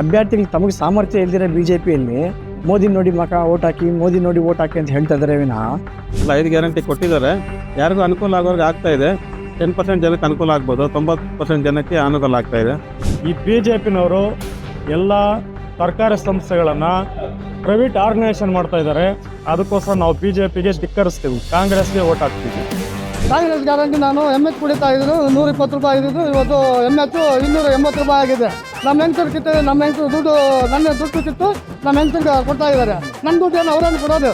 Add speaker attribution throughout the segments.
Speaker 1: ಅಭ್ಯರ್ಥಿಗಳು ತಮಗೆ ಸಾಮರ್ಥ್ಯ ಇಲ್ದಿರೋ ಬಿ ಜೆ ಪಿಯಲ್ಲಿ ಮೋದಿ ನೋಡಿ ಮಕ ಓಟ್ ಹಾಕಿ ಮೋದಿ ನೋಡಿ ಓಟ್ ಹಾಕಿ ಅಂತ ಹೇಳ್ತಾ ಇದ್ದಾರೆ ವಿನಃ.
Speaker 2: ಇಲ್ಲ ಐದು ಗ್ಯಾರಂಟಿ ಕೊಟ್ಟಿದ್ದಾರೆ. ಯಾರಿಗೂ ಅನುಕೂಲ ಆಗೋರಿಗೆ ಆಗ್ತಾ ಇದೆ. ಟೆನ್ ಪರ್ಸೆಂಟ್ ಜನಕ್ಕೆ ಅನುಕೂಲ ಆಗ್ಬೋದು ತೊಂಬತ್ತು ಪರ್ಸೆಂಟ್ ಜನಕ್ಕೆ ಅನುಕೂಲ ಆಗ್ತಾ ಇದೆ.
Speaker 3: ಈ ಬಿ ಜೆ ಪಿನವರು ಎಲ್ಲ ಸರ್ಕಾರಿ ಸಂಸ್ಥೆಗಳನ್ನು ಪ್ರೈವೇಟ್ ಆರ್ಗನೈಸೇಷನ್ ಮಾಡ್ತಾ ಇದ್ದಾರೆ. ಅದಕ್ಕೋಸ್ಕರ ನಾವು ಬಿ ಜೆ ಪಿಗೆ ಧಿಕ್ಕರಿಸ್ತೀವಿ ಕಾಂಗ್ರೆಸ್ಗೆ ಓಟ್ ಹಾಕ್ತೀವಿ.
Speaker 4: ಕಾಂಗ್ರೆಸ್ ಗ್ಯಾರಂಟಿ ನಾನು ಎಂ ಎಚ್ ಕುಡಿತಾ ಇದ್ರು ನೂರ ಇಪ್ಪತ್ತು ರೂಪಾಯಿ ಆಗಿದ್ದು ಇವತ್ತು ಎಂ ಎಚ್ ಇನ್ನೂರ ಎಂಬತ್ತು ರೂಪಾಯಿ ಆಗಿದೆ. ನಮ್ಮ ಹೆಂಗಸರು ಕಿತ್ತು ನಮ್ಮ ಹೆಂಗಸರು ದುಡ್ಡು ನನ್ನ ದುಡ್ಡು ಕಿತ್ತು ನಮ್ಮ ಹೆಂಗಸರಿಗೆ ಕೊಡ್ತಾ ಇದ್ದಾರೆ. ನಮ್ಮ ದುಡ್ಡು ಏನು ಅವರನ್ನು ಕೊಡೋದು?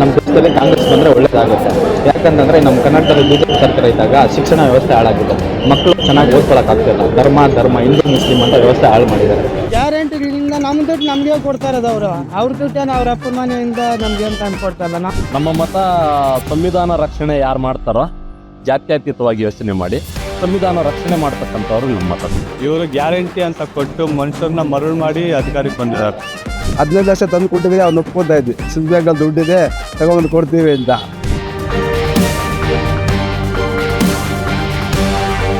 Speaker 5: ನಮ್ಮ ದೇಶದಲ್ಲಿ ಕಾಂಗ್ರೆಸ್ ಬಂದರೆ ಒಳ್ಳೇದಾಗುತ್ತೆ. ಯಾಕಂತಂದರೆ ನಮ್ಮ ಕರ್ನಾಟಕದಲ್ಲಿ ಬಿಜೆಪಿ ಸರ್ಕಾರ ಇದ್ದಾಗ ಶಿಕ್ಷಣ ವ್ಯವಸ್ಥೆ ಹಾಳಾಗಿದೆ. ಮಕ್ಕಳು ಚೆನ್ನಾಗಿ ಓದ್ಕೊಳಕ್ಕಾಗ್ತಿಲ್ಲ ಧರ್ಮ ಧರ್ಮ ಹಿಂದೂ ಮುಸ್ಲಿಂ ಅಂತ ವ್ಯವಸ್ಥೆ ಹಾಳು ಮಾಡಿದ್ದಾರೆ.
Speaker 4: ಗ್ಯಾರಂಟಿಗಳಿಂದ ನಮ್ಮ ದುಡ್ಡು ನಮಗೆ ಕೊಡ್ತಾ ಇರೋದು ಅವರು? ಅವ್ರ ದುಡ್ಡೇನು ಅವ್ರ ಅಪ್ಪ ಮನೆಯಿಂದ ನಮ್ಗೆ ಏನು ತಂದು ಕೊಡ್ತಾ ಇಲ್ಲ? ನಾ
Speaker 6: ನಮ್ಮ ಮತ ಸಂವಿಧಾನ ರಕ್ಷಣೆ ಯಾರು ಮಾಡ್ತಾರೋ ಜಾತ್ಯತೀತವಾಗಿ ಯೋಚನೆ ಮಾಡಿ ಸಂವಿಧಾನ ರಕ್ಷಣೆ ಮಾಡ್ತಕ್ಕಂಥವ್ರು ನಮ್ಮ ಮತ.
Speaker 2: ಇವರು ಗ್ಯಾರಂಟಿ ಅಂತ ಕೊಟ್ಟು ಮನುಷ್ಯರನ್ನ ಮರಳು ಮಾಡಿ ಅಧಿಕಾರಕ್ಕೆ ಬಂದಿದ್ದಾರೆ.
Speaker 7: ಹದಿನೈದು ಲಕ್ಷ ತಂದು ಕೊಟ್ಟಿದ್ರೆ ಅವ್ನು ಒಪ್ಕೊತಾ ಇದ್ವಿ. ಬ್ಯಾಂಕಲ್ಲಿ ದುಡ್ಡಿದೆ ತಗೊಂಡು ಕೊಡ್ತೀವಿ ಅಂತ.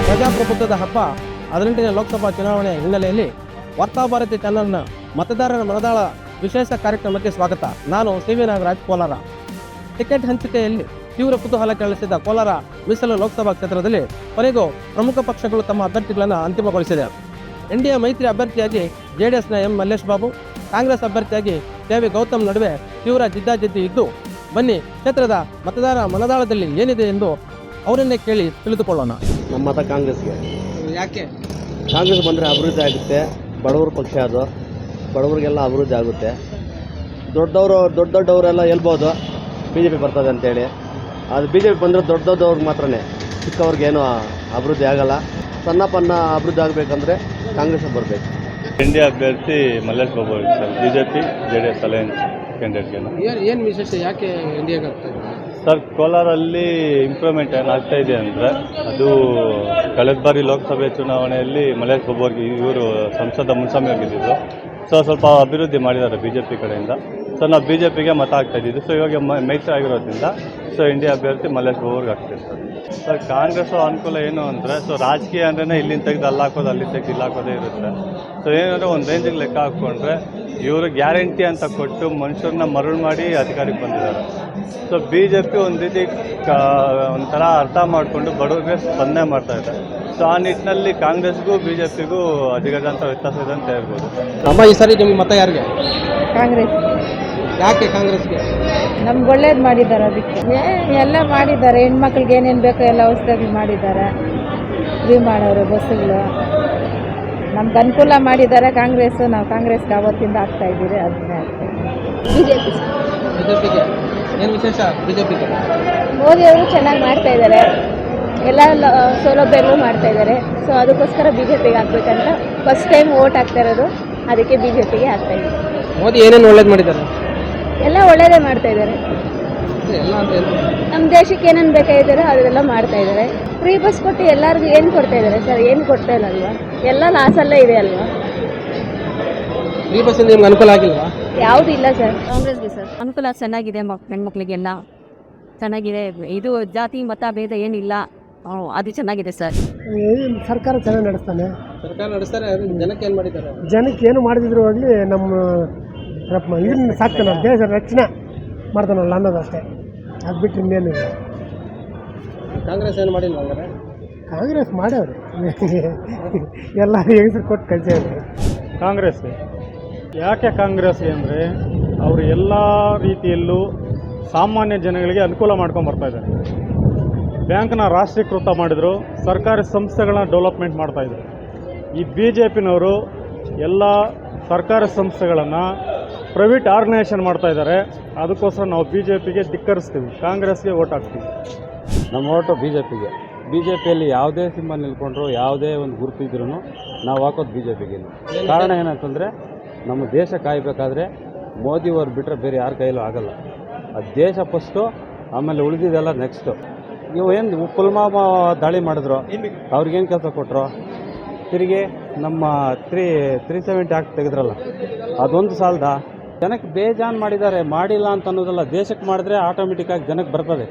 Speaker 4: ಪ್ರಜಾಪ್ರಭುತ್ವದ ಹಬ್ಬ ಹದಿನೆಂಟನೇ ಲೋಕಸಭಾ ಚುನಾವಣೆ ಹಿನ್ನೆಲೆಯಲ್ಲಿ ವಾರ್ತಾಭಾರತಿ ಚಾನಲ್ನ ಮತದಾರರ ಮನದಾಳ ವಿಶೇಷ ಕಾರ್ಯಕ್ರಮಕ್ಕೆ ಸ್ವಾಗತ. ನಾನು C V Nagaraj Kolar. Ticket ಹಂಚಿಕೆಯಲ್ಲಿ ತೀವ್ರ ಕುತೂಹಲ ಕೆರಳಿಸಿದ ಕೋಲಾರ ಮೀಸಲು ಲೋಕಸಭಾ ಕ್ಷೇತ್ರದಲ್ಲಿ ಕೊನೆಗೂ ಪ್ರಮುಖ ಪಕ್ಷಗಳು ತಮ್ಮ ಅಭ್ಯರ್ಥಿಗಳನ್ನು ಅಂತಿಮಗೊಳಿಸಿದೆ. ಎನ್ಡಿಎ ಎ ಮೈತ್ರಿ ಅಭ್ಯರ್ಥಿಯಾಗಿ ಜೆಡಿಎಸ್ನ ಎಂ ಮಲ್ಲೇಶ್ ಬಾಬು ಕಾಂಗ್ರೆಸ್ ಅಭ್ಯರ್ಥಿಯಾಗಿ ಕೆ ವಿ ಗೌತಮ್ ನಡುವೆ ತೀವ್ರ ಜಿದ್ದಾಜಿದ್ದಿ ಇದ್ದು ಬನ್ನಿ ಕ್ಷೇತ್ರದ ಮತದಾರ ಮನದಾಳದಲ್ಲಿ ಏನಿದೆ ಎಂದು ಅವರನ್ನೇ ಕೇಳಿ ತಿಳಿದುಕೊಳ್ಳೋಣ.
Speaker 8: ನಮ್ಮ ಮತ ಕಾಂಗ್ರೆಸ್ಗೆ.
Speaker 4: ಯಾಕೆ?
Speaker 8: ಕಾಂಗ್ರೆಸ್ ಬಂದರೆ ಅಭಿವೃದ್ಧಿ ಆಗುತ್ತೆ. ಬಡವರ ಪಕ್ಷ ಅದು. ಬಡವರಿಗೆಲ್ಲ ಅಭಿವೃದ್ಧಿ ಆಗುತ್ತೆ. ದೊಡ್ಡವರು ದೊಡ್ಡ ದೊಡ್ಡವರೆಲ್ಲ ಹೇಳ್ಬೋದು. ಬಿ ಜೆ ಪಿ ಬರ್ತದೆ ಅಂತೇಳಿ. ಅದು ಬಿ ಜೆ ಪಿ ಬಂದರೆ ದೊಡ್ಡ ದೊಡ್ಡವ್ರಿಗೆ ಮಾತ್ರನೇ. ಚಿಕ್ಕವ್ರಿಗೇನು ಅಭಿವೃದ್ಧಿ ಆಗಲ್ಲ. ಸಣ್ಣ ಪನ್ನ ಅಭಿವೃದ್ಧಿ ಆಗಬೇಕಂದ್ರೆ ಕಾಂಗ್ರೆಸ್ ಬರಬೇಕು.
Speaker 2: ಇಂಡಿಯಾ ಡಿ ಅಭ್ಯರ್ಥಿ Mallesh Babu sir B J P J D S alliance ಕ್ಯಾಂಡಿಡೇಟ್ಗೆ
Speaker 4: ಏನು ವಿಶೇಷ? ಯಾಕೆ ಇಂಡಿಯಾಗೆ
Speaker 2: ಸರ್ ಕೋಲಾರಲ್ಲಿ ಇಂಪ್ರೂವ್ಮೆಂಟ್ ಏನಾಗ್ತಾ ಇದೆ ಅಂದರೆ ಅದು ಕಳೆದ ಬಾರಿ ಲೋಕಸಭೆ ಚುನಾವಣೆಯಲ್ಲಿ ಮಲ್ಲೇಶ್ ಬಾಬು ಅವ್ರಿಗೆ ಇವರು ಸಂಸದ ಮುನ್ಸ್ವಾಮಿ ಆಗಿದ್ದರು ಸೊ ಸ್ವಲ್ಪ ಅಭಿವೃದ್ಧಿ ಮಾಡಿದ್ದಾರೆ ಬಿ ಜೆ ಪಿ ಕಡೆಯಿಂದ. ಸೊ ನಾವು ಬಿ ಜೆ ಪಿಗೆ ಮತ ಆಗ್ತಾ ಇದ್ದಿದ್ದು ಸೊ ಇವಾಗ ಮೈತ್ರಿ ಆಗಿರೋದ್ರಿಂದ ಸೊ ಇಂಡಿಯಾ ಅಭ್ಯರ್ಥಿ ಮಲ್ಲೇಶ್ ಬಾಬು ಆಗ್ತಿರ್ತದೆ ಸರ್ ಸರ್ ಕಾಂಗ್ರೆಸ್ ಅನುಕೂಲ ಏನು ಅಂದರೆ ಸೊ ರಾಜಕೀಯ ಅಂದ್ರೆ ಇಲ್ಲಿಂದ ತೆಗೆದು ಅಲ್ಲಿ ಹಾಕೋದು ಅಲ್ಲಿ ತೆಗೆದು ಇಲ್ಲಿ ಹಾಕೋದೇ ಇರುತ್ತೆ. ಸೊ ಏನಂದರೆ ಒಂದು ರೇಂಜಿಗೆ ಲೆಕ್ಕ ಹಾಕ್ಕೊಂಡ್ರೆ ಇವರು ಗ್ಯಾರಂಟಿ ಅಂತ ಕೊಟ್ಟು ಮನುಷ್ಯರನ್ನ ಮರಳು ಮಾಡಿ ಅಧಿಕಾರಕ್ಕೆ ಬಂದಿದ್ದಾರೆ. ಸೊ ಬಿ ಜೆ ಪಿ ಒಂದು ರೀತಿ ಕ ಒಂಥರ ಅರ್ಥ ಮಾಡಿಕೊಂಡು ಬಡವರಿಗೆ ಸ್ಪಂದನೆ ಮಾಡ್ತಾ ಇದೆ. ಸೊ ಆ ನಿಟ್ಟಿನಲ್ಲಿ ಕಾಂಗ್ರೆಸ್ಗೂ ಬಿ ಜೆ ಪಿಗೂ ಅಧಿಗಜಾಂತ ವ್ಯತ್ಯಾಸ ಇದೆ ಅಂತ ಹೇಳ್ಬೋದು.
Speaker 4: ಅಮ್ಮ ಈ ಸರಿ ನಿಮ್ಮ ಮತ ಯಾರಿಗೆ?
Speaker 9: ಕಾಂಗ್ರೆಸ್
Speaker 4: ಯಾಕೆ ಕಾಂಗ್ರೆಸ್ಗೆ?
Speaker 9: ನಮ್ಗೆ ಒಳ್ಳೇದು ಮಾಡಿದ್ದಾರೆ ಅದಕ್ಕೆ. ಏ- ಎಲ್ಲ ಮಾಡಿದ್ದಾರೆ. ಹೆಣ್ಮಕ್ಳಿಗೆ ಏನೇನು ಬೇಕೋ ಎಲ್ಲ ಔಷಧಿ ಮಾಡಿದ್ದಾರೆ. ಫ್ರೀ ಮಾಡೋರು ಬಸ್ಸುಗಳು. ನಮ್ಗೆ ಅನುಕೂಲ ಮಾಡಿದ್ದಾರೆ ಕಾಂಗ್ರೆಸ್ ನಾವು ಕಾಂಗ್ರೆಸ್ಗೆ ಅವತ್ತಿಂದ ಆಗ್ತಾ ಇದ್ದೀರಿ ಅದನ್ನೇ ಆಗ್ತಾ ಬಿ ಜೆ ಪಿ
Speaker 4: ಬಿಜೆಪಿಗೆ? ಏನು ವಿಶೇಷ ಬಿಜೆಪಿಗೆ?
Speaker 9: ಮೋದಿ ಅವರು ಚೆನ್ನಾಗಿ ಮಾಡ್ತಾ ಇದ್ದಾರೆ. ಎಲ್ಲ ಸೌಲಭ್ಯಗಳು ಮಾಡ್ತಾ ಇದ್ದಾರೆ. ಸೊ ಅದಕ್ಕೋಸ್ಕರ ಬಿ ಜೆ ಪಿಗೆ ಹಾಕ್ಬೇಕಂತ ಫಸ್ಟ್ ಟೈಮ್ ವೋಟ್ ಆಗ್ತಾ ಇರೋದು. ಅದಕ್ಕೆ ಬಿ ಜೆ ಪಿಗೆ ಹಾಕ್ತಾ ಇದ್ದೀವಿ.
Speaker 4: ಮೋದಿ ಏನೇನು ಒಳ್ಳೇದು ಮಾಡಿದ್ದಾರೆ?
Speaker 9: ಎಲ್ಲ ಒಳ್ಳೇದೇ ಮಾಡ್ತಾ ಇದ್ದಾರೆ.
Speaker 4: ಎಲ್ಲ ಅಂತ
Speaker 9: ನಮ್ಮ ದೇಶಕ್ಕೆ ಏನೇನು ಬೇಕಾಗಿದ್ದಾರೆ ಅದೆಲ್ಲ ಮಾಡ್ತಾ ಇದ್ದಾರೆ. ಫ್ರೀ ಬಸ್ ಕೊಟ್ಟು ಎಲ್ಲರಿಗೂ ಏನು ಕೊಡ್ತಾ ಇದ್ದಾರೆ ಸರ್ ಏನು ಕೊಡ್ತಾ ಇಲ್ಲ ಅಲ್ವಾ ಎಲ್ಲ ಲಾಸಲ್ಲೇ ಇದೆ ಅಲ್ವಾ?
Speaker 4: ಫ್ರೀ ಬಸ್ ನಿಮ್ಗೆ ಅನುಕೂಲ ಆಗಿಲ್ವಾ?
Speaker 9: ಯಾವುದೂ ಇಲ್ಲ ಸರ್
Speaker 10: ಕಾಂಗ್ರೆಸ್ಗೆ ಸರ್ ಅನುಕೂಲ ಚೆನ್ನಾಗಿದೆ ಮಕ್ ಹೆಣ್ಮಕ್ಳಿಗೆಲ್ಲ. ಚೆನ್ನಾಗಿದೆ. ಇದು ಜಾತಿ ಮತ ಭೇದ ಏನಿಲ್ಲ. ಅದು ಚೆನ್ನಾಗಿದೆ ಸರ್
Speaker 4: ಸರ್ಕಾರ ಚೆನ್ನಾಗಿ ನಡೆಸ್ತಾನೆ? ಸರ್ಕಾರ ನಡೆಸ್ತಾರೆ ಜನಕ್ಕೆ ಏನು ಮಾಡಿದ್ದಾರೆ
Speaker 11: ಜನಕ್ಕೆ ಏನು ಮಾಡಿದ್ರು ಆಗಲಿ ನಮ್ಮ ರಪ್ಪ ಇದನ್ನ ಸಾಕ್ತಾನೆ ದೇಶ ರಕ್ಷಣೆ ಮಾಡ್ತಾನಲ್ಲ ಅನ್ನೋದಷ್ಟೇ ಅದು ಬಿಟ್ಟು ಇನ್ನೇನಿಲ್ಲ
Speaker 4: ಕಾಂಗ್ರೆಸ್ ಏನು ಮಾಡಿಲ್ಲ ಹಂಗಾರೆ?
Speaker 11: ಕಾಂಗ್ರೆಸ್ ಮಾಡ್ಯಾವ್ರಿ. ಎಲ್ಲ ಹೆಸರು ಕೊಟ್ಟು ಕಳಿಸ್ಯಾವ್ರಿ.
Speaker 3: ಕಾಂಗ್ರೆಸ್. ಯಾಕೆ ಕಾಂಗ್ರೆಸ್ ಅಂದರೆ ಅವರು ಎಲ್ಲ ರೀತಿಯಲ್ಲೂ ಸಾಮಾನ್ಯ ಜನಗಳಿಗೆ ಅನುಕೂಲ ಮಾಡ್ಕೊಂಡು ಬರ್ತಾ ಇದ್ದಾರೆ. ಬ್ಯಾಂಕ್ನ ರಾಷ್ಟ್ರೀಕೃತ ಮಾಡಿದರು ಸರ್ಕಾರಿ ಸಂಸ್ಥೆಗಳನ್ನ ಡೆವಲಪ್ಮೆಂಟ್ ಮಾಡ್ತಾಯಿದ್ರು ಈ ಬಿ ಜೆ ಪಿನವರು ಎಲ್ಲ ಸರ್ಕಾರಿ ಸಂಸ್ಥೆಗಳನ್ನು ಪ್ರೈವೇಟ್ ಆರ್ಗನೈಸೇಷನ್ ಮಾಡ್ತಾ ಇದ್ದಾರೆ. ಅದಕ್ಕೋಸ್ಕರ ನಾವು ಬಿ ಜೆ ಪಿಗೆ ಧಿಕ್ಕರಿಸ್ತೀವಿ. ಕಾಂಗ್ರೆಸ್ಗೆ ಓಟ್ ಹಾಕ್ತೀವಿ.
Speaker 2: ನಮ್ಮ ಓಟು ಬಿ ಜೆ ಪಿಗೆ ಬಿ ಜೆ ಪಿಯಲ್ಲಿ ಯಾವುದೇ ಸಿಂಬಲ್ ನಿಲ್ಕೊಂಡ್ರು, ಯಾವುದೇ ಒಂದು ಗುರುತು ಇದ್ರೂ ನಾವು ಹಾಕೋದು ಬಿ ಜೆ ಪಿಗೆ ಕಾರಣ ಏನಂತಂದರೆ, ನಮ್ಮ ದೇಶ ಕಾಯಬೇಕಾದ್ರೆ ಮೋದಿಯವರು ಬಿಟ್ಟರೆ ಬೇರೆ ಯಾರ ಕೈಯಲ್ಲೂ ಆಗಲ್ಲ. ಆ ದೇಶ ಫಸ್ಟು ಆಮೇಲೆ ಉಳಿದಿದೆಲ್ಲ ನೆಕ್ಸ್ಟು ನೀವು ಏನು ಪುಲ್ವಾಮಾ ದಾಳಿ ಮಾಡಿದ್ರು, ಅವ್ರಿಗೇನು ಕೆಲಸ ಕೊಟ್ಟರು ತಿರುಗಿ ನಮ್ಮ ತ್ರೀ ತ್ರೀ ಸೆವೆಂಟಿ ಆ್ಯಕ್ಟ್ ತೆಗೆದ್ರಲ್ಲ, ಅದೊಂದು ಸಾಲದ? ಜನಕ್ಕೆ ಬೇಜಾನ್ ಮಾಡಿದ್ದಾರೆ ಮಾಡಿಲ್ಲ ಅಂತ ಅನ್ನೋದಲ್ಲ ದೇಶಕ್ಕೆ ಮಾಡಿದ್ರೆ ಆಟೋಮೆಟಿಕ್ಕಾಗಿ ಜನಕ್ಕೆ ಬರ್ತದೆ.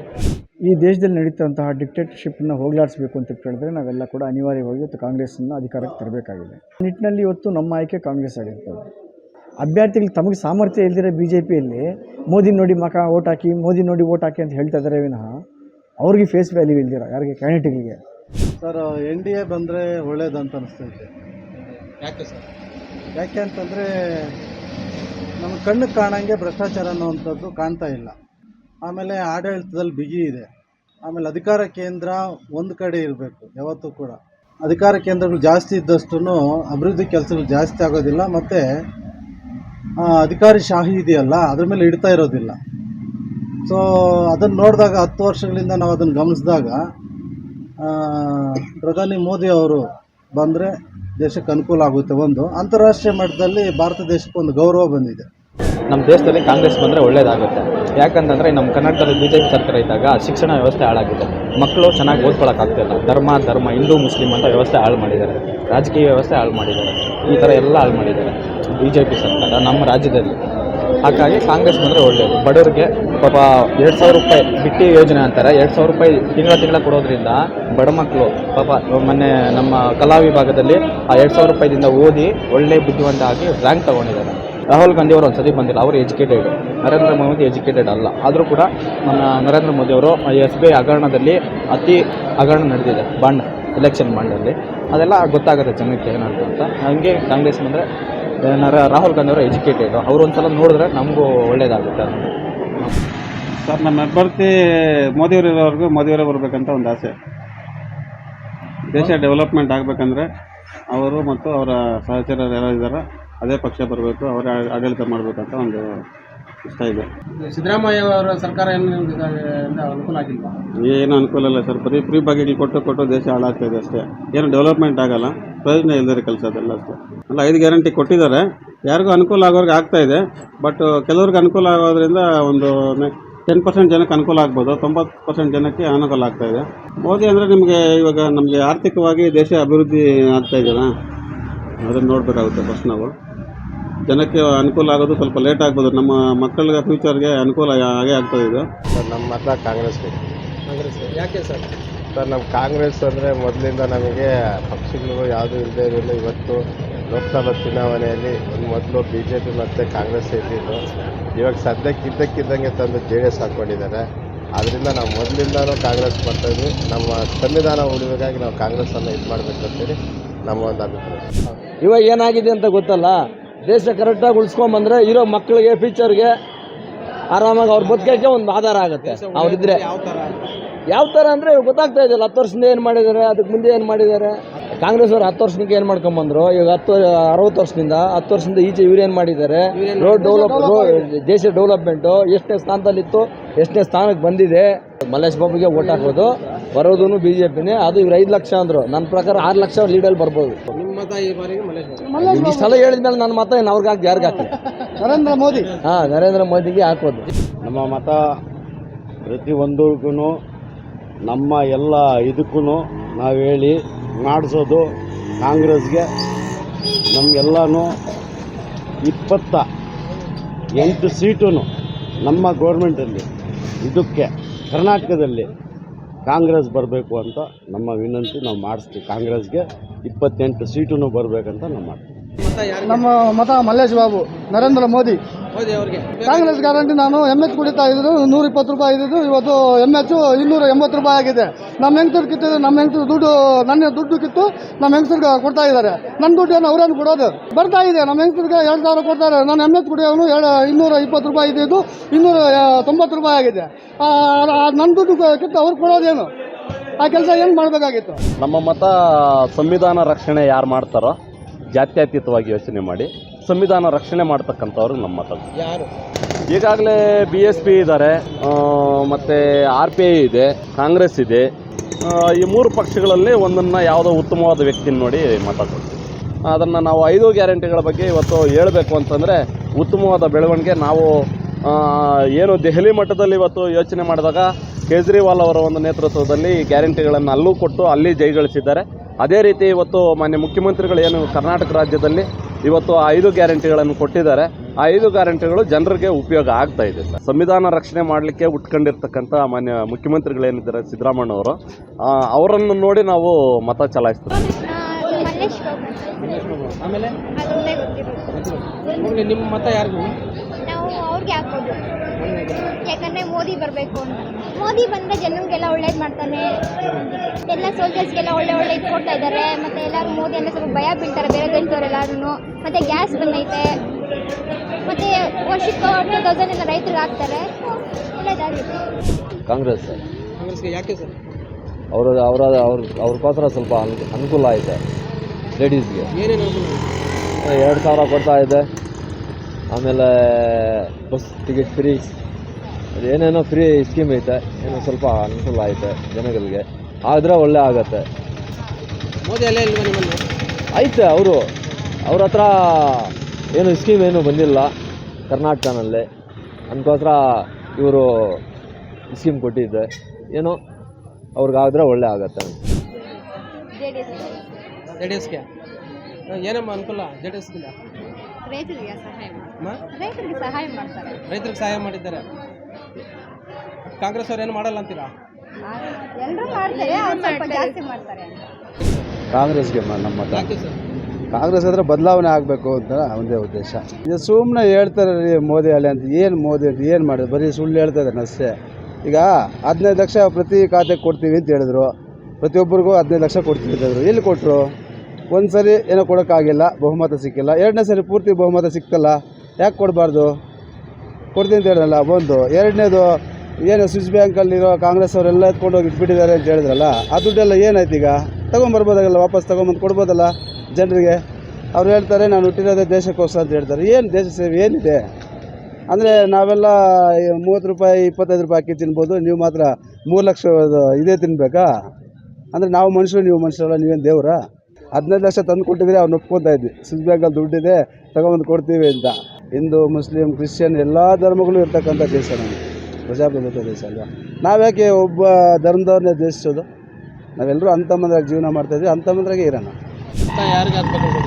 Speaker 12: ಈ ದೇಶದಲ್ಲಿ ನಡೀತಂತಹ ಡಿಕ್ಟೇಟರ್ಶಿಪ್ನ ಹೋಗ್ಲಾಡಿಸಬೇಕು ಅಂತ ಹೇಳಿದ್ರೆ ನಾವೆಲ್ಲ ಕೂಡ ಅನಿವಾರ್ಯವಾಗಿ ಇವತ್ತು ಕಾಂಗ್ರೆಸ್ಸನ್ನು ಅಧಿಕಾರಕ್ಕೆ ತರಬೇಕಾಗಿದೆ. ನಿಟ್ಟಿನಲ್ಲಿ ಇವತ್ತು ನಮ್ಮ ಆಯ್ಕೆ ಕಾಂಗ್ರೆಸ್ ಆಗಿರ್ತದೆ. ಅಭ್ಯರ್ಥಿಗಳು ತಮಗೆ ಸಾಮರ್ಥ್ಯ ಇಲ್ದಿರೋ ಬಿ ಜೆ ಪಿಯಲ್ಲಿ ಮೋದಿ ನೋಡಿ ಮಕ ಓಟ್ ಹಾಕಿ ಮೋದಿ ನೋಡಿ ಓಟ್ ಹಾಕಿ ಅಂತ ಹೇಳ್ತಾ ಇದಾರೆ ವಿನಃ ಅವ್ರಿಗೆ ಫೇಸ್ ವ್ಯಾಲ್ಯೂ ಇಲ್ದಿರ? ಯಾರಿಗೆ? ಕ್ಯಾಂಡಿಡೇಟ್ಗಳಿಗೆ
Speaker 13: ಸರ್ ಎನ್ ಡಿ ಎ ಬಂದರೆ ಒಳ್ಳೇದಂತ ಅನಿಸ್ತೈತೆ
Speaker 14: ಯಾಕೆ ಸರ್?
Speaker 13: ಯಾಕೆ ಅಂತಂದರೆ ನಮ್ಮ ಕಣ್ಣು ಕಾಣಂಗೆ ಭ್ರಷ್ಟಾಚಾರ ಅನ್ನುವಂಥದ್ದು ಕಾಣ್ತಾ ಇಲ್ಲ. ಆಮೇಲೆ ಆಡಳಿತದಲ್ಲಿ ಬಿಗಿ ಇದೆ. ಆಮೇಲೆ ಅಧಿಕಾರ ಕೇಂದ್ರ ಒಂದು ಕಡೆ ಇರಬೇಕು, ಯಾವತ್ತೂ ಕೂಡ. ಅಧಿಕಾರ ಕೇಂದ್ರಗಳು ಜಾಸ್ತಿ ಇದ್ದಷ್ಟು ಅಭಿವೃದ್ಧಿ ಕೆಲಸಗಳು ಜಾಸ್ತಿ ಆಗೋದಿಲ್ಲ, ಮತ್ತು ಅಧಿಕಾರಿ ಶಾಹಿ ಇದೆಯಲ್ಲ, ಅದ್ರ ಮೇಲೆ ಇಡ್ತಾ ಇರೋದಿಲ್ಲ. ಸೊ ಅದನ್ನು ನೋಡಿದಾಗ ಹತ್ತು ವರ್ಷಗಳಿಂದ ನಾವು ಅದನ್ನು ಗಮನಿಸಿದಾಗ ಪ್ರಧಾನಿ ಮೋದಿ ಅವರು ಬಂದರೆ ದೇಶಕ್ಕೆ ಅನುಕೂಲ ಆಗುತ್ತೆ ಒಂದು. ಅಂತಾರಾಷ್ಟ್ರೀಯ ಮಟ್ಟದಲ್ಲಿ ಭಾರತ ದೇಶಕ್ಕೆ ಒಂದು ಗೌರವ ಬಂದಿದೆ.
Speaker 5: ನಮ್ಮ ದೇಶದಲ್ಲಿ ಕಾಂಗ್ರೆಸ್ ಬಂದರೆ ಒಳ್ಳೇದಾಗುತ್ತೆ. ಯಾಕಂತಂದರೆ ನಮ್ಮ ಕರ್ನಾಟಕದಲ್ಲಿ ಬಿ ಜೆ ಪಿ ಸರ್ಕಾರ ಇದ್ದಾಗ ಶಿಕ್ಷಣ ವ್ಯವಸ್ಥೆ ಹಾಳಾಗಿದೆ. ಮಕ್ಕಳು ಚೆನ್ನಾಗಿ ಓದ್ಕೊಳ್ಳೋಕ್ಕಾಗ್ತಿಲ್ಲ ಧರ್ಮ ಧರ್ಮ, ಹಿಂದೂ, ಮುಸ್ಲಿಂ ಅಂತ ವ್ಯವಸ್ಥೆ ಹಾಳು ಮಾಡಿದ್ದಾರೆ. ರಾಜಕೀಯ ವ್ಯವಸ್ಥೆ ಹಾಳು ಮಾಡಿದ್ದಾರೆ. ಈ ಥರ ಎಲ್ಲ ಹಾಳು ಮಾಡಿದ್ದಾರೆ. ಬಿ ಜೆ ಪಿ ಸರ್ಕಾರ ನಮ್ಮ ರಾಜ್ಯದಲ್ಲಿ. ಹಾಗಾಗಿ ಕಾಂಗ್ರೆಸ್ ಬಂದರೆ ಒಳ್ಳೆಯದು ಬಡವರಿಗೆ ಪಾಪ ಎರಡು ಸಾವಿರ ರೂಪಾಯಿ ಬಿಟ್ಟಿ ಯೋಜನೆ ಅಂತಾರೆ. ಎರಡು ಸಾವಿರ ರೂಪಾಯಿ ತಿಂಗಳ ತಿಂಗಳ ಕೊಡೋದ್ರಿಂದ ಬಡ ಮಕ್ಕಳು ಪಾಪ ಮೊನ್ನೆ ನಮ್ಮ ಕಲಾ ವಿಭಾಗದಲ್ಲಿ ಆ ಎರಡು ಸಾವಿರ ರೂಪಾಯಿದಿಂದ ಓದಿ ಒಳ್ಳೆ ಬುದ್ಧಿವಂತ ಆಗಿ ರ್ಯಾಂಕ್ ತಗೊಂಡಿದ್ದಾರೆ. ರಾಹುಲ್ ಗಾಂಧಿ ಅವರು ಒಂದ್ಸತಿ ಬಂದಿಲ್ಲ. ಅವರು ಎಜುಕೇಟೆಡ್ ನರೇಂದ್ರ ಮೋದಿ ಎಜುಕೇಟೆಡ್ ಅಲ್ಲ. ಆದರೂ ಕೂಡ ನಮ್ಮ ನರೇಂದ್ರ ಮೋದಿ ಅವರು ಎಸ್ ಬಿ ಹಗರಣದಲ್ಲಿ ಅತಿ ಹಗರಣ ನಡೆದಿದೆ. ಬಾಂಡ್ ಎಲೆಕ್ಷನ್ ಬಾಂಡಲ್ಲಿ. ಅದೆಲ್ಲ ಗೊತ್ತಾಗುತ್ತೆ ಜನಕ್ಕೆ ಏನಾಗುತ್ತೆ ಅಂತ ಹಂಗೆ ಕಾಂಗ್ರೆಸ್ ಬಂದರೆ ನರ ರಾಹುಲ್ ಗಾಂಧಿ ಅವರು ಎಜುಕೇಟೆಡ್ ಅವ್ರು ಒಂದ್ಸಲ ನೋಡಿದ್ರೆ ನಮಗೂ ಒಳ್ಳೇದಾಗುತ್ತೆ
Speaker 15: ಸರ್, ನಮ್ಮ ಅಭ್ಯರ್ಥಿ ಮೋದಿಯವರು ಇರೋವರೆಗೂ ಮೋದಿಯವರೇ ಬರಬೇಕಂತ ಒಂದು ಆಸೆ. ದೇಶ ಡೆವಲಪ್ಮೆಂಟ್ ಆಗಬೇಕಂದ್ರೆ ಅವರು ಮತ್ತು ಅವರ ಸಹಚರರು ಯಾರು ಇದ್ದಾರೋ, ಅದೇ ಪಕ್ಷ ಬರಬೇಕು, ಅವರೇ ಆಡಳಿತ ಮಾಡಬೇಕಂತ ಒಂದು ಇಷ್ಟ ಇದೆ.
Speaker 14: ಸಿದ್ದರಾಮಯ್ಯ ಅವರ ಸರ್ಕಾರ ಏನು ಅನುಕೂಲ ಆಗಿಲ್ವಾ?
Speaker 15: ಏನು ಅನುಕೂಲ ಇಲ್ಲ ಸರ್. ಬರೀ ಫ್ರೀ ಬಾಗಿಗೆ ಕೊಟ್ಟು ಕೊಟ್ಟು ದೇಶ ಹಾಳಾಗ್ತಾ ಇದೆ ಅಷ್ಟೇ. ಏನು ಡೆವಲಪ್ಮೆಂಟ್ ಆಗಲ್ಲ. ಪ್ರಯೋಜನ ಇಲ್ಲದೆ ಕೆಲಸ ಅದೆಲ್ಲ ಅಷ್ಟೇ. ಅಲ್ಲ ಐದು ಗ್ಯಾರಂಟಿ ಕೊಟ್ಟಿದ್ದಾರೆ. ಯಾರಿಗೂ ಅನುಕೂಲ ಆಗೋರ್ಗೆ ಆಗ್ತಾ ಇದೆ. ಬಟ್ ಕೆಲವ್ರಿಗೆ ಅನುಕೂಲ ಆಗೋದ್ರಿಂದ ಒಂದು ಟೆನ್ ಪರ್ಸೆಂಟ್ ಜನಕ್ಕೆ ಅನುಕೂಲ ಆಗ್ಬೋದು. ತೊಂಬತ್ತು ಪರ್ಸೆಂಟ್ ಜನಕ್ಕೆ ಅನುಕೂಲ ಆಗ್ತಾ ಇದೆ. ಮೋದಿ ಅಂದರೆ ನಿಮಗೆ ಇವಾಗ ನಮಗೆ ಆರ್ಥಿಕವಾಗಿ ದೇಶ ಅಭಿವೃದ್ಧಿ ಆಗ್ತಾ ಇದೆಯಲ್ಲ? ಅದನ್ನು ನೋಡಬೇಕಾಗುತ್ತೆ ಫಸ್ಟ್ ನಾವು ಜನಕ್ಕೆ ಅನುಕೂಲ ಆಗೋದು ಸ್ವಲ್ಪ ಲೇಟ್ ಆಗ್ಬೋದು. ನಮ್ಮ ಮಕ್ಕಳಿಗೆ ಫ್ಯೂಚರ್ಗೆ ಅನುಕೂಲ ಆಗೇ ಆಗ್ತದೆ ಇದು.
Speaker 16: ಸರ್ ನಮ್ಮ ಮತ ಕಾಂಗ್ರೆಸ್
Speaker 14: ಕಾಂಗ್ರೆಸ್ ಯಾಕೆ ಸರ್?
Speaker 16: ಸರ್ ನಮ್ಮ ಕಾಂಗ್ರೆಸ್ ಅಂದರೆ ಮೊದಲಿಂದ ನಮಗೆ ಪಕ್ಷಗಳು ಯಾವುದೂ ಇಲ್ಲದೆ ಇರಲಿಲ್ಲ ಇವತ್ತು ಲೋಕಸಭಾ ಚುನಾವಣೆಯಲ್ಲಿ ಒಂದು ಮೊದಲು ಬಿ ಜೆ ಪಿ ಮತ್ತು ಕಾಂಗ್ರೆಸ್ ಇದ್ದಿದ್ದು ಇವಾಗ ಸದ್ಯಕ್ಕೆ ಇದ್ದಕ್ಕಿದ್ದಂಗೆ ತಂದು ಜೆ ಡಿ ಎಸ್ ಹಾಕ್ಕೊಂಡಿದ್ದಾರೆ ಆದ್ದರಿಂದ ನಾವು ಮೊದಲಿಂದನೂ ಕಾಂಗ್ರೆಸ್ ಮಾಡ್ತಾಯಿದ್ವಿ ನಮ್ಮ ಸಂವಿಧಾನ ಉಳಿಬೇಕಾಗಿ ನಾವು ಕಾಂಗ್ರೆಸ್ಸನ್ನು ಇದು ಮಾಡಬೇಕಂತೇಳಿ ನಮ್ಮ ಒಂದು ಅಭಿಪ್ರಾಯ.
Speaker 17: ಇವಾಗ ಏನಾಗಿದೆ ಅಂತ ಗೊತ್ತಲ್ಲ? ದೇಶ ಕರೆಕ್ಟಾಗಿ ಉಳಿಸ್ಕೊಂಬಂದ್ರೆ ಇರೋ ಮಕ್ಕಳಿಗೆ ಫ್ಯೂಚರ್ಗೆ ಆರಾಮಾಗಿ ಅವ್ರ ಬದುಕಕ್ಕೆ ಒಂದು ಆಧಾರ ಆಗುತ್ತೆ. ಅವ್ರಿದ್ರೆ
Speaker 14: ಯಾವ ಥರ
Speaker 17: ಅಂದ್ರೆ ಗೊತ್ತಾಗ್ತಾ ಇದೆಯಲ್ಲ ಹತ್ತು ವರ್ಷದಿಂದ ಏನು ಮಾಡಿದ್ದಾರೆ ಅದಕ್ಕೆ ಮುಂದೆ ಏನು ಮಾಡಿದ್ದಾರೆ ಕಾಂಗ್ರೆಸ್ ಅವರು ಹತ್ತು ವರ್ಷಕ್ಕೆ ಏನು ಮಾಡ್ಕೊಂಬಂದ್ರು ಇವಾಗ ಹತ್ತು ಅರವತ್ತು ವರ್ಷದಿಂದ ಹತ್ತು ವರ್ಷದಿಂದ ಈಚೆ ಇವ್ರು ಏನು ಮಾಡಿದ್ದಾರೆ ರೋಡ್ ಡೆವಲಪ್ ದೇಶ ಡೆವಲಪ್ಮೆಂಟು ಎಷ್ಟನೇ ಸ್ಥಾನದಲ್ಲಿತ್ತು ಎಷ್ಟನೇ ಸ್ಥಾನಕ್ಕೆ ಬಂದಿದೆ? ಮಲ್ಲೇಶ್ ಬಾಬುಗೆ ಓಟ್ ಹಾಕೋದು ಬರೋದು ಬಿ ಜೆ ಪಿನೇ ಅದು ಇವ್ರು ಐದು ಲಕ್ಷ ಅಂದರು. ನನ್ನ ಪ್ರಕಾರ ಆರು ಲಕ್ಷ ಲೀಡಲ್ಲಿ ಬರ್ಬೋದು.
Speaker 14: ನಿಮ್ಮ ಮತ ಈ ಬಾರಿಗೆ.
Speaker 17: ಇಷ್ಟೆಲ್ಲ ಹೇಳಿದ್ಮೇಲೆ ನನ್ನ ಮತ ಏನು? ಅವ್ರಿಗೆ ಹಾಕಿ ಯಾರಿಗೆ ಹಾಕಿ
Speaker 11: ನರೇಂದ್ರ ಮೋದಿ.
Speaker 17: ಹಾಂ ನರೇಂದ್ರ ಮೋದಿಗೆ ಹಾಕೋದು.
Speaker 16: ನಮ್ಮ ಮತ ಪ್ರತಿಯೊಂದಕ್ಕೂ ನಮ್ಮ ಎಲ್ಲ ಇದಕ್ಕೂ ನಾವು ಹೇಳಿ ಮಾಡಿಸೋದು ಕಾಂಗ್ರೆಸ್ಗೆ. ನಮಗೆಲ್ಲನೂ ಇಪ್ಪತ್ತ ಎಂಟು ಸೀಟು ನಮ್ಮ ಗೌರ್ಮೆಂಟಲ್ಲಿ ಇದಕ್ಕೆ ಕರ್ನಾಟಕದಲ್ಲಿ ಕಾಂಗ್ರೆಸ್ ಬರಬೇಕು ಅಂತ ನಮ್ಮ ವಿನಂತಿ ನಾವು ಮಾಡಿಸ್ತೀವಿ. ಕಾಂಗ್ರೆಸ್ಗೆ ಇಪ್ಪತ್ತೆಂಟು ಸೀಟು ಬರಬೇಕಂತ ನಾವು ಮಾಡ್ತೀವಿ.
Speaker 11: ನಮ್ಮ ಮತ ಮಲ್ಲೇಶ್ ಬಾಬು, ನರೇಂದ್ರ ಮೋದಿ.
Speaker 14: ಮೋದಿ ಅವ್ರಿಗೆ.
Speaker 11: ಕಾಂಗ್ರೆಸ್ ಗ್ಯಾರಂಟಿ ನಾನು ಎಂ ಎಚ್ ಕುಡಿತಾ ಇದ್ದು ನೂರ ಇಪ್ಪತ್ತು ರೂಪಾಯಿ ಇದ್ದಿದ್ದು ಇವತ್ತು ಎಂ ಎಚ್ ಇನ್ನೂರ ಎಂಬತ್ತು ರೂಪಾಯಿ ಆಗಿದೆ. ನಮ್ಮ ಹೆಂಗಸರು ಕಿತ್ತು ನಮ್ಮ ಹೆಂಗಸರು ದುಡ್ಡು ನನ್ನ ದುಡ್ಡು ಕಿತ್ತು ನಮ್ಮ ಹೆಂಗಸರಿಗೆ ಕೊಡ್ತಾ ಇದ್ದಾರೆ. ನನ್ನ ದುಡ್ಡು ಏನು ಅವ್ರೇನು ಕೊಡೋದು. ಬರ್ತಾ ಇದೆ ನಮ್ಮ ಹೆಂಗಸರಿಗೆ ಎರಡು ಸಾವಿರ ಕೊಡ್ತಾರೆ. ನಾನು ಎಂ ಎಚ್ ಕುಡಿಯೋನು ಎರಡು ಇನ್ನೂರ ಇಪ್ಪತ್ತು ರೂಪಾಯಿ ಇದ್ದಿದ್ದು ಇನ್ನೂರ ತೊಂಬತ್ತು ರೂಪಾಯಿ ಆಗಿದೆ. ನನ್ನ ದುಡ್ಡು ಕಿತ್ತು ಅವ್ರು ಕೊಡೋದೇನು? ಆ ಕೆಲಸ ಏನು ಮಾಡಬೇಕಾಗಿತ್ತು?
Speaker 6: ನಮ್ಮ ಮತ ಸಂವಿಧಾನ ರಕ್ಷಣೆ ಯಾರು ಮಾಡ್ತಾರೋ ಜಾತ್ಯತೀತವಾಗಿ ಯೋಚನೆ ಮಾಡಿ. ಸಂವಿಧಾನ ರಕ್ಷಣೆ ಮಾಡ್ತಕ್ಕಂಥವ್ರು ನಮ್ಮ ಮತ
Speaker 14: ಯಾರು?
Speaker 6: ಈಗಾಗಲೇ ಬಿ ಎಸ್ ಪಿ ಇದ್ದಾರೆ ಮತ್ತು ಆರ್ ಪಿ ಐ ಇದೆ ಕಾಂಗ್ರೆಸ್ ಇದೆ. ಈ ಮೂರು ಪಕ್ಷಗಳಲ್ಲಿ ಒಂದನ್ನು ಯಾವುದೋ ಉತ್ತಮವಾದ ವ್ಯಕ್ತಿನ ನೋಡಿ ಮತ ಕೊಡ್ತೀವಿ. ಅದನ್ನು ನಾವು ಐದು ಗ್ಯಾರಂಟಿಗಳ ಬಗ್ಗೆ ಇವತ್ತು ಹೇಳಬೇಕು ಅಂತಂದರೆ ಉತ್ತಮವಾದ ಬೆಳವಣಿಗೆ ನಾವು ಏನು ದೆಹಲಿ ಮಟ್ಟದಲ್ಲಿ ಇವತ್ತು ಯೋಚನೆ ಮಾಡಿದಾಗ ಕೇಜ್ರಿವಾಲ್ ಅವರ ಒಂದು ನೇತೃತ್ವದಲ್ಲಿ ಈ ಗ್ಯಾರಂಟಿಗಳನ್ನು ಅಲ್ಲೂ ಕೊಟ್ಟು ಅಲ್ಲಿ ಜೈಗಳಿಸಿದ್ದಾರೆ. ಅದೇ ರೀತಿ ಇವತ್ತು ಮಾನ್ಯ ಮುಖ್ಯಮಂತ್ರಿಗಳು ಏನು ಕರ್ನಾಟಕ ರಾಜ್ಯದಲ್ಲಿ ಇವತ್ತು ಆ ಐದು ಗ್ಯಾರಂಟಿಗಳನ್ನು ಕೊಟ್ಟಿದ್ದಾರೆ. ಆ ಐದು ಗ್ಯಾರಂಟಿಗಳು ಜನರಿಗೆ ಉಪಯೋಗ ಆಗ್ತಾ ಇದೆ ಸರ್. ಸಂವಿಧಾನ ರಕ್ಷಣೆ ಮಾಡಲಿಕ್ಕೆ ಉಟ್ಕೊಂಡಿರ್ತಕ್ಕಂಥ ಮಾನ್ಯ ಮುಖ್ಯಮಂತ್ರಿಗಳೇನಿದ್ದಾರೆ ಸಿದ್ದರಾಮಯ್ಯ ಅವರು ಅವರನ್ನು ನೋಡಿ ನಾವು ಮತ ಚಲಾಯಿಸ್ತೀವಿ.
Speaker 14: ಆಮೇಲೆ ನಿಮ್ಮ ಮತ ಯಾರಿಗೂ
Speaker 18: ನಾವು ಅವ್ರಿಗೆ ಹಾಕೋದು ಯಾಕಂದ್ರೆ ಮೋದಿ ಬರಬೇಕು ಅಂತ. ಮೋದಿ ಬಂದರೆ ಜನರಿಗೆಲ್ಲ ಒಳ್ಳೇದು ಮಾಡ್ತಾನೆ. ಎಲ್ಲ ಸೋಲ್ಜರ್ಸ್ಗೆಲ್ಲ ಒಳ್ಳೆ ಒಳ್ಳೆ ಇದು ಕೊಡ್ತಾ ಇದ್ದಾರೆ ಮತ್ತು ಎಲ್ಲರೂ ಮೋದಿ ಅಂದರೆ ಸ್ವಲ್ಪ ಭಯ ಬೀಳ್ತಾರೆ ಬೇರೆ ದೇಶದವರೆಲ್ಲರೂ ಮತ್ತು ಗ್ಯಾಸ್ ಬಂದೈತೆ. ಮತ್ತು ವರ್ಷಕ್ಕೆ ಟೂ ತೌಸಂಡ್ ಎಲ್ಲ ರೈತರಿಗೆ ಹಾಕ್ತಾರೆ. ಒಳ್ಳೇದಾಗುತ್ತೆ
Speaker 19: ಕಾಂಗ್ರೆಸ್
Speaker 14: ಕಾಂಗ್ರೆಸ್ಗೆ ಯಾಕೆ ಸರ್?
Speaker 19: ಅವರ ಅವರ ಅವ್ರ ಅವ್ರಿಗೋಸ್ಕರ ಸ್ವಲ್ಪ ಅನು- ಅನುಕೂಲ ಐತೆ ಲೇಡೀಸ್ಗೆ ಎರಡು ಸಾವಿರ ಕೊಡ್ತಾ ಇದೆ. ಆಮೇಲೆ ಬಸ್ ಟಿಕೆಟ್ ಫ್ರೀ ಏನೇನೋ ಫ್ರೀ ಸ್ಕೀಮ್ ಐತೆ ಏನೋ ಸ್ವಲ್ಪ ಅನುಕೂಲ ಐತೆ ಜನಗಳಿಗೆ ಆದರೆ ಒಳ್ಳೆ ಆಗತ್ತೆ.
Speaker 14: ಮೋದಿ ಅಲ್ಲೇ ಇಲ್ವಾ ನಿಮ್ಮಲ್ಲಿ
Speaker 19: ಐತೆ ಅವರು. ಅವ್ರ ಹತ್ರ ಏನು ಸ್ಕೀಮ್ ಏನು ಬಂದಿಲ್ಲ ಕರ್ನಾಟಕನಲ್ಲಿ. ಅದಕ್ಕೋಸ್ಕರ ಇವರು ಸ್ಕೀಮ್ ಕೊಟ್ಟಿದ್ದೆ. ಏನೋ ಅವ್ರಿಗಾದ್ರೆ ಒಳ್ಳೆ ಆಗತ್ತೆ
Speaker 18: ಜೆ ಡಿ
Speaker 14: ಎಸ್ಗೆ ಏನಮ್ಮ ಅನುಕೂಲ ಜೆ ಡಿ ಎಸ್ಗಿಲ್ಲ
Speaker 18: ರೈತರಿಗೆ ಸಹಾಯ
Speaker 14: ಅಮ್ಮ?
Speaker 18: ರೈತರಿಗೆ ಸಹಾಯ ಮಾಡ್ತಾರೆ.
Speaker 14: ರೈತರಿಗೆ ಸಹಾಯ ಮಾಡಿದ್ದಾರೆ. ಕಾಂಗ್ರೆಸ್ ಅವ್ರು ಏನು ಮಾಡಲ್ಲ ಅಂತೀರಾ?
Speaker 18: ಎಲ್ಲರೂ ಮಾಡ್ತಾರೆ ಅವ್ರು ಸ್ವಲ್ಪ ಜಾಸ್ತಿ ಮಾಡ್ತಾರೆ. ಅಂತ
Speaker 7: ಕಾಂಗ್ರೆಸ್ಗೆ ನಮ್ಮ ಮತ
Speaker 14: ಯಾಕೆ ಸರ್?
Speaker 7: ಕಾಂಗ್ರೆಸ್ ಹತ್ರ ಬದಲಾವಣೆ ಆಗಬೇಕು ಅಂತ ಒಂದೇ ಉದ್ದೇಶ. ಇದು ಸುಮ್ಮನೆ ಹೇಳ್ತಾರೆ ರೀ ಮೋದಿ ಅಲೆ ಅಂತ ಏನು ಮೋದಿ ಅಂತ ಏನು ಮಾಡಿದ್ರು ಬರೀ ಸುಳ್ಳು ಹೇಳ್ತಾರೆ ಅಷ್ಟೇ. ಈಗ ಹದಿನೈದು ಲಕ್ಷ ಪ್ರತಿ ಖಾತೆಗೆ ಕೊಡ್ತೀವಿ ಅಂತ ಹೇಳಿದ್ರು. ಪ್ರತಿಯೊಬ್ಬರಿಗೂ ಹದಿನೈದು ಲಕ್ಷ ಕೊಡ್ತೀವಿ ಅಂತ ಹೇಳಿದ್ರು. ಎಲ್ಲಿ ಕೊಟ್ಟರು ಒಂದು ಸರಿ ಏನೋ ಕೊಡೋಕ್ಕಾಗಿಲ್ಲ ಬಹುಮತ ಸಿಕ್ಕಿಲ್ಲ. ಎರಡನೇ ಸರಿ ಪೂರ್ತಿ ಬಹುಮತ ಸಿಕ್ತಲ್ಲ ಯಾಕೆ ಕೊಡಬಾರ್ದು? ಕೊಡ್ತೀನಿ ಅಂತ ಹೇಳಲ್ಲ ಒಂದು. ಎರಡನೇದು ಏನು ಸ್ವಿಸ್ ಬ್ಯಾಂಕಲ್ಲಿರೋ ಕಾಂಗ್ರೆಸ್ ಅವರೆಲ್ಲ ಎತ್ಕೊಂಡು ಹೋಗಿ ಇಟ್ಬಿಟ್ಟಿದ್ದಾರೆ ಅಂತ ಹೇಳಿದ್ರಲ್ಲ, ಆ ದುಡ್ಡೆಲ್ಲ ಏನಾಯ್ತು ಈಗ? ತೊಗೊಂಬರ್ಬೋದಾಗಲ್ಲ ವಾಪಸ್ ತೊಗೊಂಬಂದು ಕೊಡ್ಬೋದಲ್ಲ ಜನರಿಗೆ? ಅವ್ರು ಹೇಳ್ತಾರೆ, ನಾನು ಹುಟ್ಟಿರೋದೇ ದೇಶಕ್ಕೋಸ್ಕರ ಅಂತ ಹೇಳ್ತಾರೆ. ಏನು ದೇಶ ಸೇವೆ, ಏನಿದೆ? ಅಂದರೆ ನಾವೆಲ್ಲ ಮೂವತ್ತು ರೂಪಾಯಿ, ಇಪ್ಪತ್ತೈದು ರೂಪಾಯಿ ಅಕ್ಕಿ ತಿನ್ಬೋದು, ನೀವು ಮಾತ್ರ ಮೂರು ಲಕ್ಷ ಇದೇ ತಿನ್ಬೇಕಾ? ಅಂದರೆ ನಾವು ಮನುಷ್ಯರು, ನೀವು ಮನುಷ್ಯರಲ್ಲ, ನೀವೇನು ದೇವ್ರಾ? ಹದಿನೈದು ಲಕ್ಷ ತಂದು ಕೊಟ್ಟಿದ್ರೆ ಅವ್ರು ಒಪ್ಕೊತಾ ಇದ್ವಿ. ಸ್ವಿಸ್ ಬ್ಯಾಂಕಲ್ಲಿ ದುಡ್ಡಿದೆ, ತಗೊಂಬಂದು ಕೊಡ್ತೀವಿ ಅಂತ. ಹಿಂದೂ, ಮುಸ್ಲಿಂ, ಕ್ರಿಶ್ಚಿಯನ್, ಎಲ್ಲ ಧರ್ಮಗಳು ಇರ್ತಕ್ಕಂಥ ದೇಶ ನಮಗೆ. ಪ್ರಜಾಪ್ರಭುತ್ವ ದೇಶ ಅಲ್ವಾ? ನಾವ್ಯಾಕೆ ಒಬ್ಬ ಧರ್ಮದವ್ರನ್ನೇ ದೇಶಿಸೋದು? ನಾವೆಲ್ಲರೂ ಅಂತಮ್ಮಂದ್ರಾಗ ಜೀವನ ಮಾಡ್ತಾ ಇದ್ವಿ ಇರೋಣ.
Speaker 14: ಮಂದ್ರಾಗೆ ಇರೋಣ?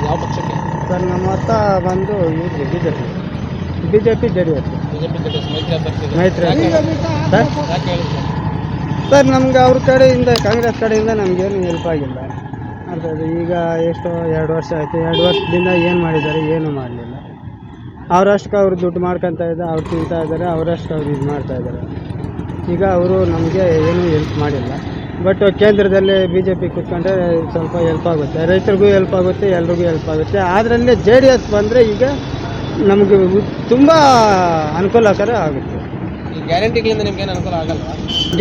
Speaker 14: ಯಾವ ಪಕ್ಷಕ್ಕೆ?
Speaker 1: ಸರ್ ನಮ್ಮ ಮತ ಬಂದು ಇವ್ರಿಗೆ B J P B J P J D S
Speaker 14: ಮೈತ್ರಿ ಸರ್?
Speaker 1: ಸರ್ ನಮ್ಗೆ ಅವ್ರ ಕಡೆಯಿಂದ ಕಾಂಗ್ರೆಸ್ ಕಡೆಯಿಂದ ನಮಗೇನು ಹೆಲ್ಪ್ ಆಗಿಲ್ಲ. ಅರ್ಥ ಈಗ ಎಷ್ಟೋ ಎರಡು ವರ್ಷ ಆಯಿತು. ಎರಡು ವರ್ಷದಿಂದ ಏನು ಮಾಡಿದ್ದಾರೆ ಏನು ಮಾಡಲಿಲ್ಲ. ಅವರಷ್ಟಕ್ಕೆ ಅವ್ರು ದುಡ್ಡು ಮಾಡ್ಕೊತಾ ಇದ್ದಾರೆ ಅವ್ರು ತಿಂತಾ ಇದ್ದಾರೆ ಅವರಷ್ಟು ಅವ್ರು ಇದು ಮಾಡ್ತಾ ಇದ್ದಾರೆ. ಈಗ ಅವರು ನಮಗೆ ಏನೂ ಹೆಲ್ಪ್ ಮಾಡಿಲ್ಲ. ಬಟ್ ಕೇಂದ್ರದಲ್ಲಿ ಬಿ ಜೆ ಪಿ ಕೂತ್ಕೊಂಡ್ರೆ ಸ್ವಲ್ಪ ಹೆಲ್ಪ್ ಆಗುತ್ತೆ. ರೈತರಿಗೂ ಹೆಲ್ಪ್ ಆಗುತ್ತೆ, ಎಲ್ರಿಗೂ ಹೆಲ್ಪ್ ಆಗುತ್ತೆ. ಅದರಲ್ಲಿ ಜೆ ಡಿ ಎಸ್ ಬಂದರೆ ಈಗ ನಮಗೆ ತುಂಬ ಅನುಕೂಲಕರ ಆಗುತ್ತೆ.
Speaker 14: ಗ್ಯಾರಂಟಿಗಳಿಂದ ನಿಮ್ಗೆ ಏನು ಅನುಕೂಲ ಆಗಲ್ಲ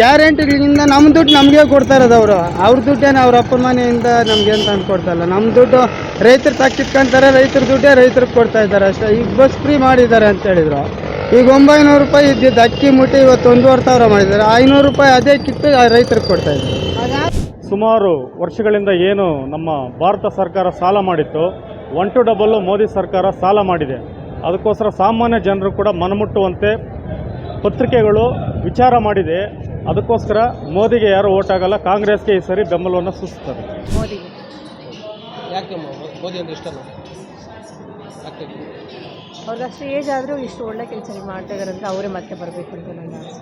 Speaker 1: ಗ್ಯಾರಂಟಿಗಳಿಂದ ನಮ್ಮ ದುಡ್ಡು ನಮಗೆ ಕೊಡ್ತಾ ಇರೋದು ಅವರು. ಅವ್ರ ದುಡ್ಡೇನು ಅವ್ರ ಅಪ್ಪನ ಮನೆಯಿಂದ ನಮ್ಗೆ ಅಂತ ತಂದು ಕೊಡ್ತಾ ಇಲ್ಲ. ನಮ್ಮ ದುಡ್ಡು ರೈತರು ತಕ್ಕಿಟ್ಕೊಂತಾರೆ ರೈತರ ದುಡ್ಡೇ ರೈತರಿಗೆ ಕೊಡ್ತಾ ಇದ್ದಾರೆ ಅಷ್ಟೇ. ಈಗ ಬಸ್ ಫ್ರೀ ಮಾಡಿದ್ದಾರೆ ಅಂತ ಹೇಳಿದ್ರು. ಈಗ ಒಂಬೈನೂರು ರೂಪಾಯಿ ಇದ್ದಿದ್ದು ಅಕ್ಕಿ ಮುಟ್ಟಿ ಇವತ್ತು ಒಂದೂವರೆ ಸಾವಿರ ಮಾಡಿದ್ದಾರೆ. ಐನೂರು ರೂಪಾಯಿ ಅದೇ ಕಿತ್ತು ರೈತರಿಗೆ ಕೊಡ್ತಾ ಇದ್ದಾರೆ.
Speaker 3: ಸುಮಾರು ವರ್ಷಗಳಿಂದ ಏನು ನಮ್ಮ ಭಾರತ ಸರ್ಕಾರ ಸಾಲ ಮಾಡಿತ್ತು. ಒನ್ ಟು ಡಬಲ್ಲು ಮೋದಿ ಸರ್ಕಾರ ಸಾಲ ಮಾಡಿದೆ. ಅದಕ್ಕೋಸ್ಕರ ಸಾಮಾನ್ಯ ಜನರು ಕೂಡ ಮನಮುಟ್ಟುವಂತೆ ಪತ್ರಿಕೆಗಳು ವಿಚಾರ ಮಾಡಿದೆ. ಅದಕ್ಕೋಸ್ಕರ ಮೋದಿಗೆ ಯಾರು ಓಟ್ ಆಗಲ್ಲ ಕಾಂಗ್ರೆಸ್ಗೆ ಈ ಸರಿ ಬೆಂಬಲವನ್ನು ಸೂಚಿಸ್ತಾರೆ
Speaker 10: ಮೋದಿಗೆ.
Speaker 14: ಯಾಕೆ ಮೋದಿ ಅಂದ್ರೆ ಇಷ್ಟಲ್ಲ ಯಾಕೆ?
Speaker 10: ಅವ್ರಷ್ಟು ಏಜ್ ಆದರೂ ಇಷ್ಟು ಒಳ್ಳೆ ಕೆಲಸ ಮಾಡ್ತಾ ಇದ್ದಾರೆ ಅಂದರೆ ಅವರೇ ಮತ್ತೆ ಬರಬೇಕು ಅಂತ ನನ್ನ ಆಸೆ.